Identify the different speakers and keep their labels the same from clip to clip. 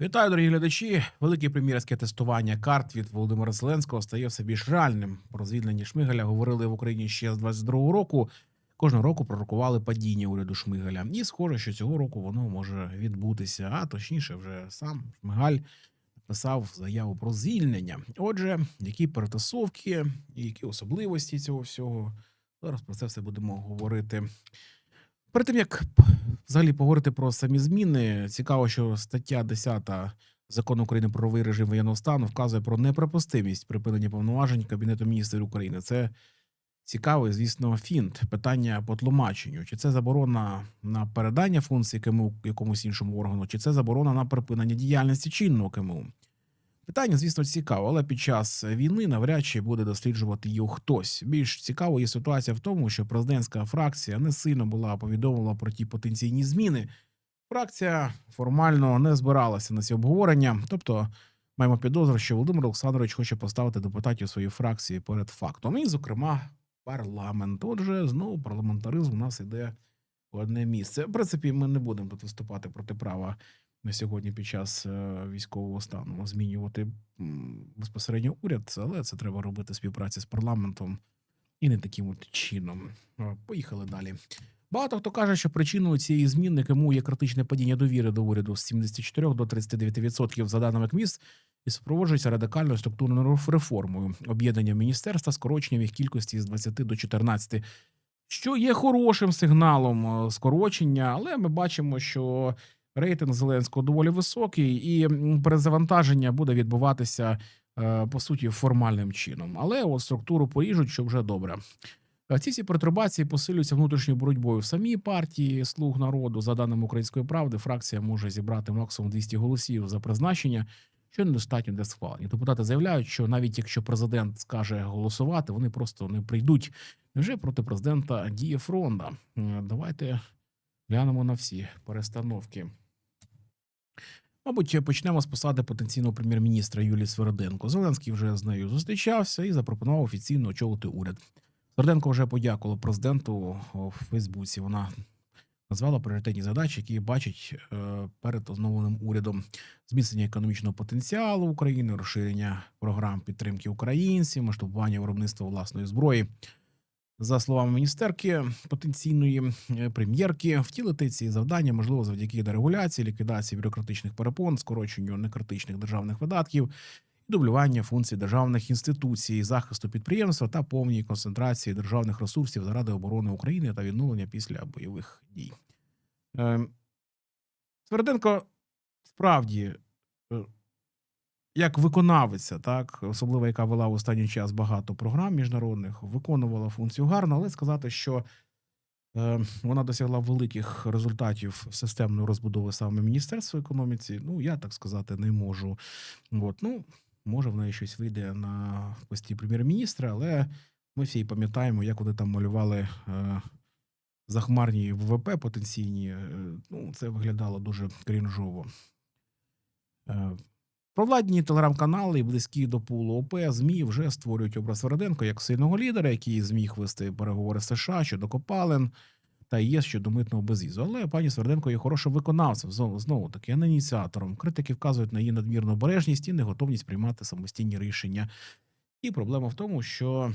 Speaker 1: Вітаю, дорогі глядачі. Велике прем'єрське тестування карт від Володимира Зеленського стає все більш реальним. Про звільнення Шмигаля говорили в Україні ще з 22-го року. Кожного року пророкували падіння уряду Шмигаля. І схоже, що цього року воно може відбутися. А точніше, вже сам Шмигаль написав заяву про звільнення. Отже, які перетасовки які особливості цього всього. Зараз про це все будемо говорити. Перед тим як взагалі поговорити про самі зміни, цікаво, що стаття 10 закону України про правовий режим воєнного стану вказує про неприпустимість припинення повноважень Кабінету міністрів України. Це цікавий, звісно, фінт. Питання по тлумаченню: чи це заборона на передання функцій КМУ якомусь іншому органу, чи це заборона на припинення діяльності чинного КМУ. Питання, звісно, цікаво, але під час війни навряд чи буде досліджувати його хтось. Більш цікаво є ситуація в тому, що президентська фракція не сильно була повідомила про ті потенційні зміни. Фракція формально не збиралася на ці обговорення, тобто маємо підозру, що Володимир Олександрович хоче поставити депутатів своєї фракції перед фактом, і, зокрема, парламент. Отже, знову парламентаризм у нас іде в одне місце. В принципі, ми не будемо тут виступати проти права на сьогодні під час е, військового стану змінювати безпосередньо уряд, але це треба робити в співпраці з парламентом і не таким от чином. Е, Поїхали далі. Багато хто каже, що причиною цієї зміни КМУ є критичне падіння довіри до уряду з 74 до 39% за даними КМІС і супроводжується радикальною структурною реформою об'єднання міністерства, скороченням їх кількості з 20 до 14 що є хорошим сигналом е, скорочення, але ми бачимо, що рейтинг Зеленського доволі високий, і перезавантаження буде відбуватися е, по суті формальним чином. Але от структуру поріжуть, що вже добре. Е, Ці всі перетрубації посилюються внутрішньою боротьбою в самій партії слуг народу. За даними української правди, фракція може зібрати максимум 200 голосів за призначення, що недостатньо для схвалення. Депутати заявляють, що навіть якщо президент скаже голосувати, вони просто не прийдуть. Невже проти президента діє фронта? Е, Давайте глянемо на всі перестановки. Мабуть, почнемо з посади потенційного прем'єр-міністра Юлії Свероденко. Зеленський вже з нею зустрічався і запропонував офіційно очолити уряд. Сверденко вже подякувала президенту у Фейсбуці. Вона назвала пріоритетні задачі, які бачить е, перед оновленим урядом: зміцнення економічного потенціалу України, розширення програм підтримки українців, масштабування виробництва власної зброї. За словами міністерки потенційної е, прем'єрки, втілити ці завдання можливо завдяки дерегуляції, ліквідації бюрократичних перепон, скороченню некритичних державних видатків, дублювання функцій державних інституцій, захисту підприємства та повній концентрації державних ресурсів заради оборони України та відновлення після бойових дій. Сверденко справді, е, як виконавиця, так, особливо яка вела в останній час багато програм міжнародних, виконувала функцію гарно, але сказати, що е, вона досягла великих результатів системної розбудови саме Міністерства економіці, ну, я так сказати не можу. От, ну, може, в неї щось вийде на пості прем'єр-міністра, але ми всі пам'ятаємо, як вони там малювали е, захмарні ВВП потенційні. Е, ну, це виглядало дуже крінжово. Провладні телеграм-канали близькі до пулу ОП ЗМІ вже створюють образ Сверденко як сильного лідера, який зміг вести переговори з США щодо копалин та ЄС щодо митного безвізу. Але пані Сверденко є хорошим виконавцем, знову таки, а не ініціатором. Критики вказують на її надмірну обережність і неготовність приймати самостійні рішення. І проблема в тому, що,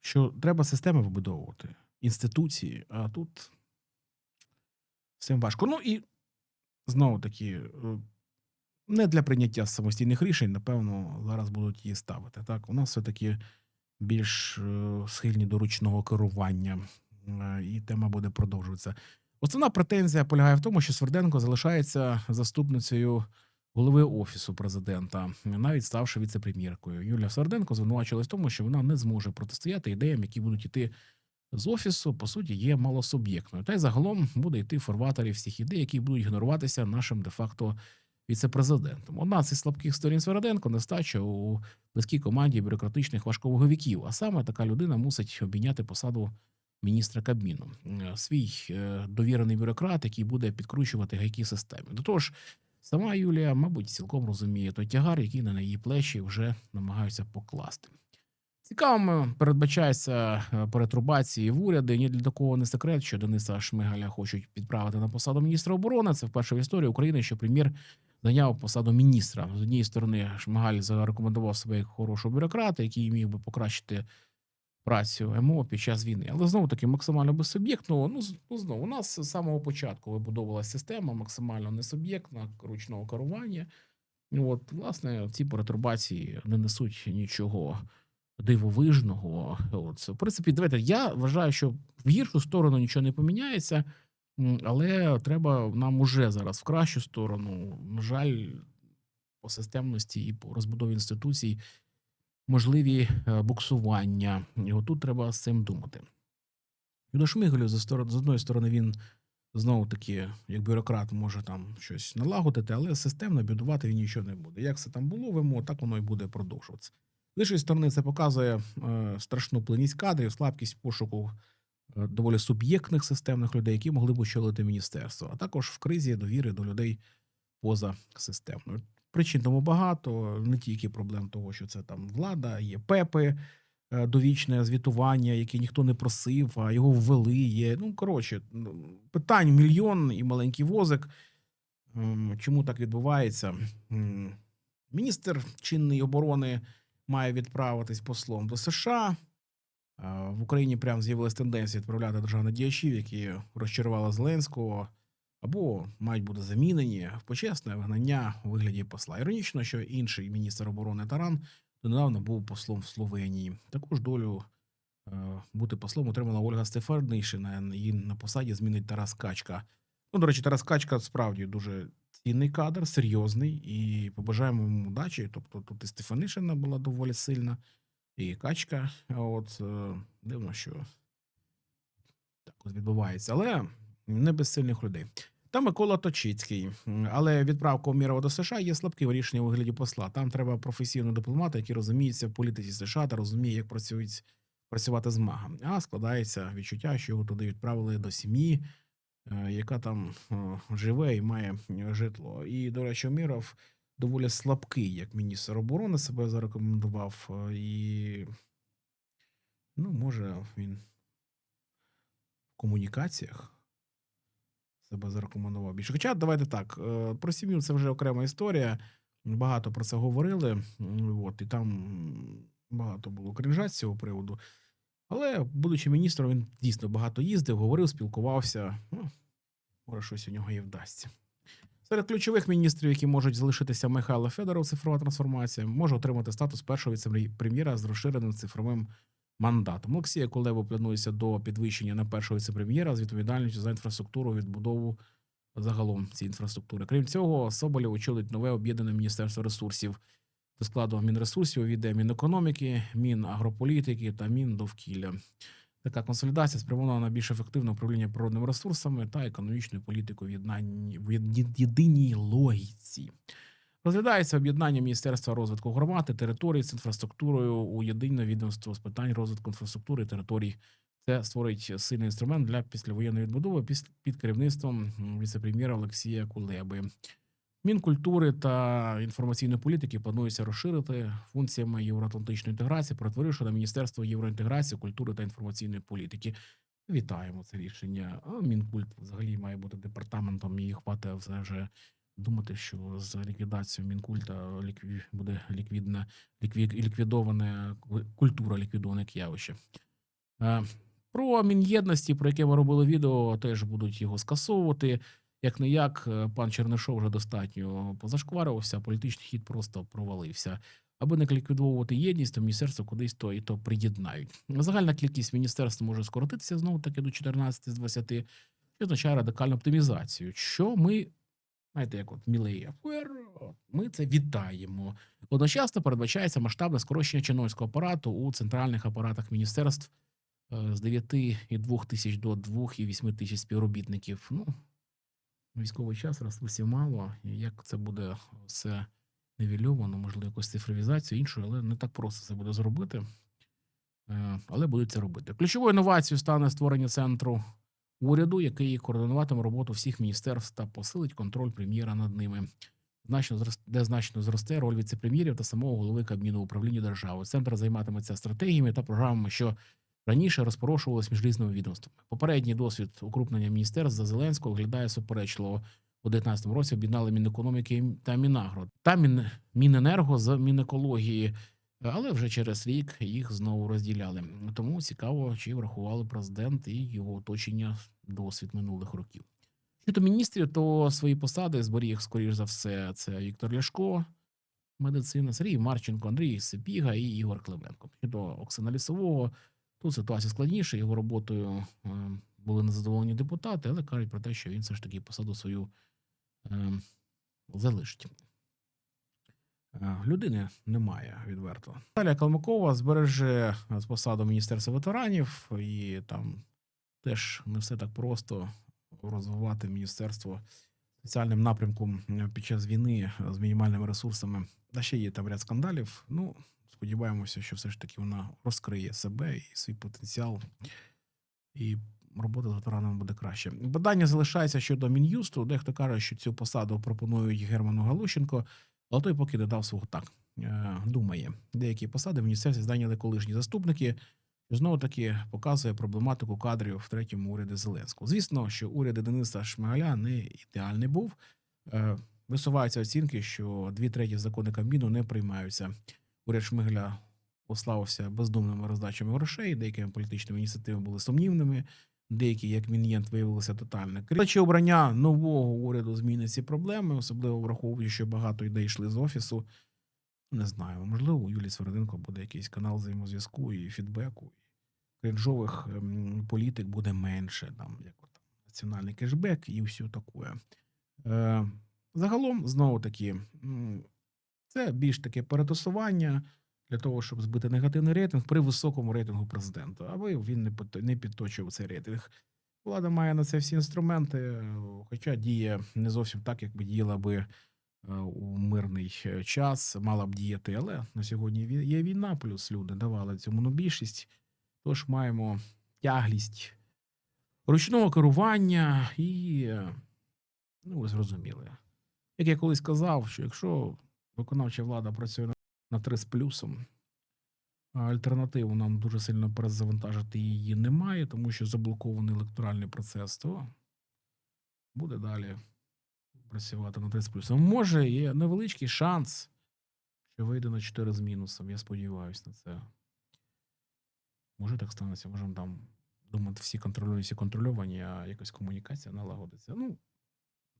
Speaker 1: що треба системи вибудовувати, інституції, а тут з цим важко. Ну і знову таки, е, не для прийняття самостійних рішень, напевно, зараз будуть її ставити. Так, у нас все-таки більш е, схильні до ручного керування, е, і тема буде продовжуватися. Основна претензія полягає в тому, що Сверденко залишається заступницею голови офісу президента, навіть ставши віце-прем'єркою. Юлія Сверденко звинувачилась в тому, що вона не зможе протистояти ідеям, які будуть іти з офісу, по суті, є малосуб'єктною. Та й загалом буде йти в фарватері всіх ідей, які будуть ігноруватися нашим де-факто віце-президентом. Одна з слабких сторін Сверденко нестача у близькій команді бюрократичних важковаговіків. А саме така людина мусить обійняти посаду міністра Кабміну. Е, Свій е, довірений бюрократ, який буде підкручувати гайки системи. До того ж, сама Юлія, мабуть, цілком розуміє той тягар, який на її плечі вже намагаються покласти. Цікавими передбачається е, перетрубації в уряді. Ні для кого не секрет, що Дениса Шмигаля хочуть підправити на посаду міністра оборони. Це вперше в історії України, що прем'єр зайняв посаду міністра. З однієї сторони, Шмигаль зарекомендував себе як хорошого бюрократа, який міг би покращити працю МО під час війни. Але знову таки максимально безсуб'єктно. Ну, ну знову у нас з самого початку вибудовувалася система максимально несуб'єктна ручного керування. От, власне, ці перетурбації не несуть нічого дивовижного. От, в принципі, давайте я вважаю, що в гіршу сторону нічого не поміняється, але треба нам уже зараз в кращу сторону. На жаль, по системності і по розбудові інституцій можливі е, буксування. І отут треба з цим думати. До Шмигалю, з одної сторони, він знову таки, як бюрократ, може там щось налагодити, але системно будувати він нічого не буде. Як це там було в МО, так воно і буде продовжуватися. З іншої сторони, це показує е, страшну плинність кадрів, слабкість пошуку е, доволі суб'єктних системних людей, які могли б очолити міністерство, а також в кризі довіри до людей поза системною. Причин тому багато, не тільки проблем того, що це там влада, є ПЕПи, е, довічне звітування, яке ніхто не просив, а його ввели. Є. Ну, коротше, питань мільйон і маленький возик. Чому так відбувається? Міністр чинної оборони має відправитись послом до США. В Україні прям з'явилась тенденція відправляти державних діячів, які розчарували Зеленського, або мають бути замінені в почесне вигнання у вигляді посла. Іронічно, що інший міністр оборони Таран донедавна був послом в Словенії. Таку ж долю е, бути послом отримала Ольга Стефанишина. Її на посаді змінить Тарас Качка. Ну, до речі, Тарас Качка справді дуже цінний кадр, серйозний, і побажаємо йому удачі. Тобто тут і Стефанишина була доволі сильна, і Качка. От е, дивно, що так от відбувається. Але не без сильних людей. Та Микола Точицький. Але відправка Умірова до США є слабким рішенням у вигляді посла. Там треба професійного дипломата, який розуміється в політиці США та розуміє, як працюють працювати з магом. А складається відчуття, що його туди відправили до сім'ї, яка там е, живе і має е, житло. І, до речі, Уміров доволі слабкий, як міністр оборони себе зарекомендував. е, І ну, може він в комунікаціях себе зарекомендував більше. Хоча давайте так, е, про сім'ю це вже окрема історія. Багато про це говорили. От, і там багато було кринжа з цього приводу. Але, будучи міністром, він дійсно багато їздив, говорив, спілкувався. Ну, може, щось у нього і вдасться. Серед ключових міністрів, які можуть залишитися Михайло Федоров, цифрова трансформація, може отримати статус першого віце-прем'єра з розширеним цифровим мандатом. Олексія Кулеба планується до підвищення на першого віце-прем'єра з відповідальністю за інфраструктуру, відбудову загалом цієї інфраструктури. Крім цього, Соболєв очолить нове об'єднане міністерство ресурсів. До складу Мінресурсів увійде Мінекономіки, Мінагрополітики та Міндовкілля. Така консолідація спрямована на більш ефективне управління природними ресурсами та економічною політикою в єдиній логіці. Розглядається об'єднання Міністерства розвитку громад і територій з інфраструктурою у єдине відомство з питань розвитку інфраструктури і територій. Це створить сильний інструмент для післявоєнної відбудови під керівництвом віце-прем'єра Олексія Кулеби. Мінкультури та інформаційної політики планується розширити функціями євроатлантичної інтеграції, перетворивши на Міністерство євроінтеграції, культури та інформаційної політики. Вітаємо це рішення. А Мінкульт взагалі має бути департаментом і хватає все вже думати, що з ліквідацією Мінкульта лікві... буде ліквідна лікві... ліквідоване культура ліквідоване як явище. Е, Про Мін'єдності, про яке ми робили відео, теж будуть його скасовувати. Як не як, пан Чернишов вже достатньо позашкварився, політичний хід просто провалився. Аби не ліквідовувати єдність, то міністерство кудись то і то приєднають. Загальна кількість міністерств може скоротитися знову таки до 14 з 20, що означає радикальну оптимізацію. Що ми, знаєте, як от Мілея, ми це вітаємо. Одночасно передбачається масштабне скорочення чиновницького апарату у центральних апаратах міністерств е, з 9,2 тисяч до 2,8 тисяч співробітників. Ну, військовий час ресурсів мало. І як це буде все нівельовано, можливо, якусь цифровізацію іншою, але не так просто це буде зробити. Е, Але будуть це робити. Ключовою інновацією стане створення центру уряду, який координуватиме роботу всіх міністерств та посилить контроль прем'єра над ними. значно де значно зросте роль віце-прем'єрів та самого голови Кабміну управління держави. Центр займатиметься стратегіями та програмами, що раніше розпорошувалися між різними відомствами. Попередній досвід укрупнення міністерств за Зеленського виглядає суперечливо. У 2019 році об'єднали Мінекономіки та Мінагро та Мін... Міненерго з Мінекології, але вже через рік їх знову розділяли. Тому цікаво, чи врахували президент і його оточення досвід минулих років. Щодо міністрів, то свої посади зберіг, скоріш за все, це Віктор Ляшко, медицина, Сергій Марченко, Андрій Сипіга і Ігор Клименко. Щодо Оксана Лісового, тут ситуація складніша. Його роботою е, були незадоволені депутати, але кажуть про те, що він все ж таки посаду свою е, залишить. Е, Людини немає відверто. Наталія Калмакова збереже з посаду Міністерства ветеранів, і там теж не все так просто розвивати міністерство спеціальним напрямком під час війни е, з мінімальними ресурсами. Та ще є там ряд скандалів. Ну, сподіваємося, що все ж таки вона розкриє себе і свій потенціал, і робота з ветеранами буде краще. Питання залишається щодо мін'юсту. Дехто каже, що цю посаду пропонують Герману Галущенко, але той поки не дав свого так. е, Думає, деякі посади в міністерстві зайняли колишні заступники. Знову таки показує проблематику кадрів в третьому уряді Зеленського. Звісно, що уряд Дениса Шмигаля не ідеальний був. Е, Висуваються оцінки, що дві треті закони Кабміну не приймаються. Уряд Шмигаля пославився бездумними роздачами грошей, деякими політичними ініціативами були сумнівними, деякі, як мін'єнт, виявилися тотально. Чи обрання нового уряду змінить ці проблеми, особливо враховуючи, що багато ідей йшли з офісу. Не знаю, можливо, у Юлії Сверденко буде якийсь канал взаємозв'язку і фідбеку. Кринжових ем, політик буде менше, там, як от, національний кешбек і все таке. Е, загалом, знову таки, це більш таке перетасування для того, щоб збити негативний рейтинг при високому рейтингу президента, аби він не, підточив цей рейтинг. Влада має на це всі інструменти, е, хоча діє не зовсім так, як би діяла би у мирний е, час, мала б діяти, але на сьогодні є війна, плюс люди давали цьому монобільшість. Тож маємо тяглість ручного керування і, е, ну, ви зрозуміли. Як я колись казав, що якщо виконавча влада працює на- на 3 з плюсом, альтернативу нам дуже сильно перезавантажити її немає, тому що заблокований електоральний процес, то буде далі працювати на 3 з плюсом. Може, є невеличкий шанс, що вийде на 4 з мінусом. Я сподіваюся на це. Може так станеться, можемо там думати, всі контролюють, всі контрольовані, а якась комунікація налагодиться. Ну,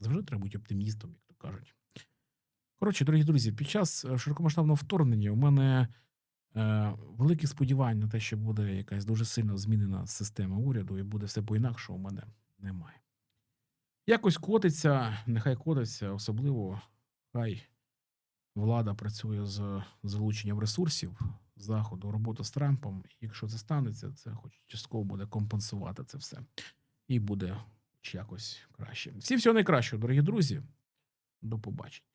Speaker 1: завжди треба бути оптимістом, як то кажуть. Коротше, дорогі друзі, під час е, широкомасштабного вторгнення у мене е, великі сподівання на те, що буде якась дуже сильно змінена система уряду, і буде все по-інакшому, у мене немає. Якось котиться, нехай котиться, особливо хай влада працює з залученням ресурсів заходу, робота з Трампом. І якщо це станеться, це хоч частково буде компенсувати це все. І буде якось краще. Всі всього найкращого, дорогі друзі. До побачення.